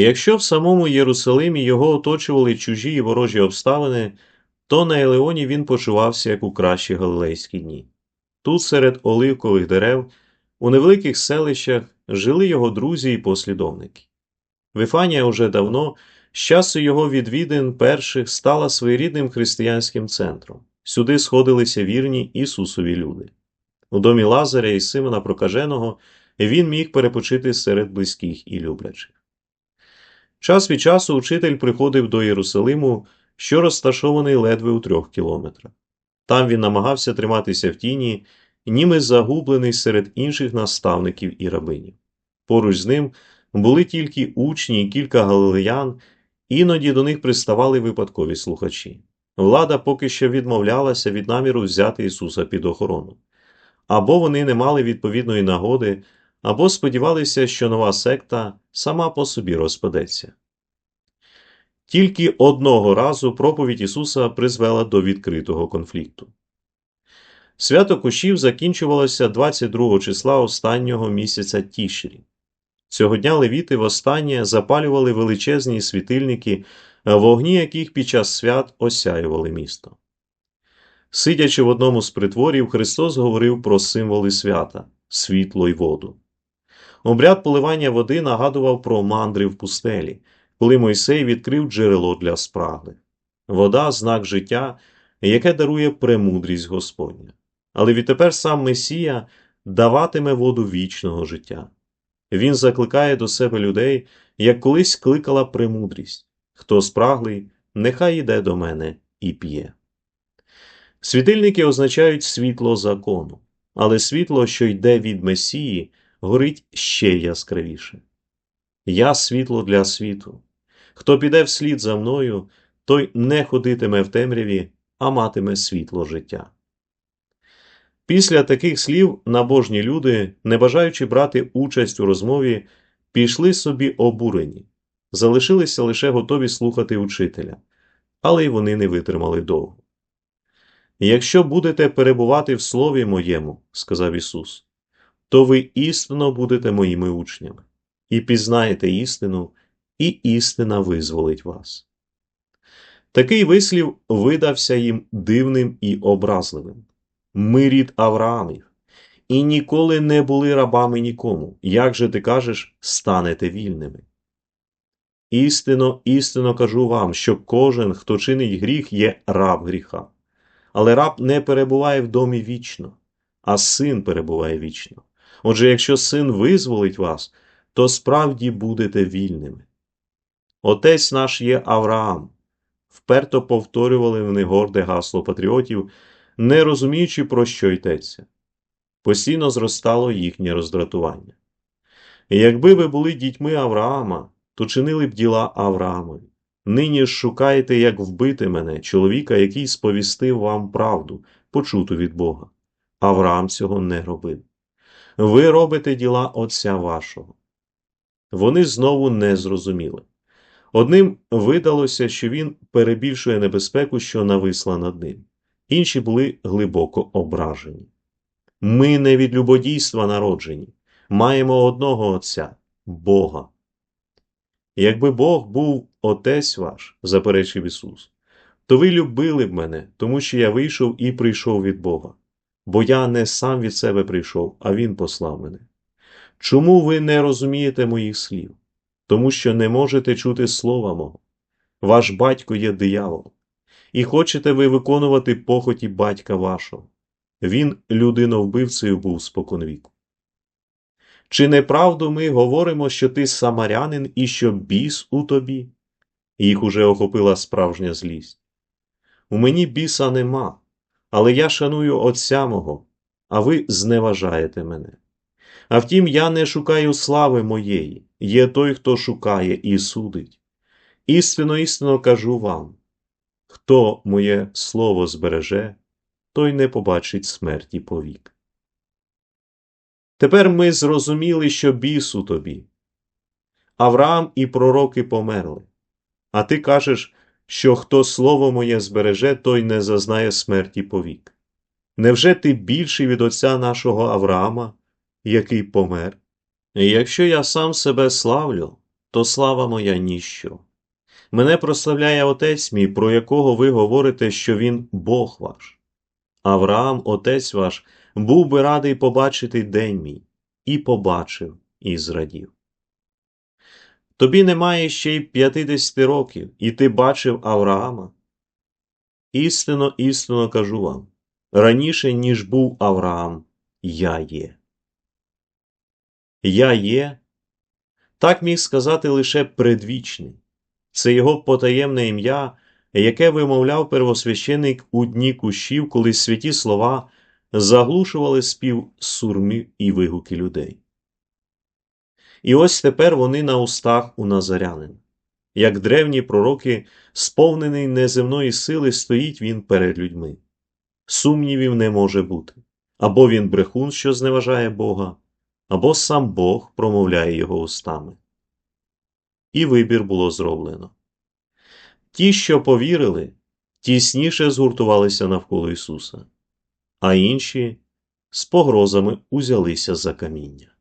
Якщо в самому Єрусалимі його оточували чужі і ворожі обставини, то на Елеоні він почувався як у кращі галилейські дні. Тут, серед оливкових дерев, у невеликих селищах жили його друзі і послідовники. Вифанія уже давно, з часу його відвідин перших, стала своєрідним християнським центром. Сюди сходилися вірні Ісусові люди. У домі Лазаря і Симона Прокаженого він міг перепочити серед близьких і люблячих. Час від часу учитель приходив до Єрусалиму, що розташований ледве у трьох кілометрах. Там він намагався триматися в тіні, німи загублений серед інших наставників і рабинів. Поруч з ним були тільки учні і кілька галилеян, іноді до них приставали випадкові слухачі. Влада поки що відмовлялася від наміру взяти Ісуса під охорону. Або вони не мали відповідної нагоди, або сподівалися, що нова секта сама по собі розпадеться. Тільки одного разу проповідь Ісуса призвела до відкритого конфлікту. Свято Кущів закінчувалося 22 числа останнього місяця Тішрі. Цього дня левіти востаннє запалювали величезні світильники, вогні яких під час свят осяювали місто. Сидячи в одному з притворів, Христос говорив про символи свята світло й воду. Обряд поливання води нагадував про мандри в пустелі, коли Мойсей відкрив джерело для спраги. Вода знак життя, яке дарує премудрість Господня. Але відтепер сам Месія даватиме воду вічного життя. Він закликає до себе людей, як колись кликала премудрість хто спраглий, нехай йде до мене і п'є. Світильники означають світло закону, але світло, що йде від Месії, горить ще яскравіше. Я світло для світу. Хто піде вслід за мною, той не ходитиме в темряві, а матиме світло життя. Після таких слів набожні люди, не бажаючи брати участь у розмові, пішли собі обурені, залишилися лише готові слухати учителя, але й вони не витримали довго. Якщо будете перебувати в слові моєму, сказав Ісус, то ви істинно будете моїми учнями, і пізнаєте істину, і істина визволить вас. Такий вислів видався їм дивним і образливим. Ми рід Авраамів, і ніколи не були рабами нікому. Як же ти кажеш, станете вільними? Істинно, істинно кажу вам, що кожен, хто чинить гріх, є раб гріха. Але раб не перебуває в домі вічно, а син перебуває вічно. Отже, якщо син визволить вас, то справді будете вільними. Отець наш є Авраам. Вперто повторювали вони горде гасло патріотів, не розуміючи, про що йдеться. Постійно зростало їхнє роздратування. Якби ви були дітьми Авраама, то чинили б діла Авраамові. Нині ж шукаєте, як вбити мене, чоловіка, який сповістив вам правду, почуту від Бога. Авраам цього не робив. Ви робите діла Отця вашого. Вони знову не зрозуміли. Одним видалося, що він перебільшує небезпеку, що нависла над ним, інші були глибоко ображені. Ми не від любодійства народжені, маємо одного Отця Бога. Якби Бог був Отець ваш, заперечив Ісус, то ви любили б мене, тому що я вийшов і прийшов від Бога, бо я не сам від себе прийшов, а Він послав мене. Чому ви не розумієте моїх слів? Тому що не можете чути слова мого. Ваш батько є диявол, і хочете ви виконувати похоті батька вашого. Він людиновбивцею був споконвіку. Чи неправду ми говоримо, що ти самарянин і що біс у тобі? Їх уже охопила справжня злість. У мені біса нема, але я шаную Отця мого, а ви зневажаєте мене. А втім, я не шукаю слави моєї, є той, хто шукає і судить. Істинно, істинно кажу вам хто моє слово збереже, той не побачить смерті повік. Тепер ми зрозуміли, що біс у тобі. Авраам і пророки померли. А ти кажеш, що хто слово моє збереже, той не зазнає смерті повік. Невже ти більший від отця нашого Авраама, який помер? Якщо я сам себе славлю, то слава моя ніщо. Мене прославляє отець мій, про якого ви говорите, що він Бог ваш. Авраам, отець ваш, був би радий побачити день мій, і побачив, і зрадів. Тобі немає ще й п'ятидесяти років, і ти бачив Авраама. Істинно, істинно кажу вам, раніше, ніж був Авраам, я є. Я є, так міг сказати лише предвічний. Це його потаємне ім'я, яке вимовляв первосвященик у дні кущів, коли святі слова заглушували спів сурмів і вигуки людей. І ось тепер вони на устах у Назарянина. Як древні пророки, сповнений неземної сили, стоїть він перед людьми. Сумнівів не може бути. Або він брехун, що зневажає Бога, або сам Бог промовляє його устами. І вибір було зроблено. Ті, що повірили, тісніше згуртувалися навколо Ісуса, а інші з погрозами узялися за каміння.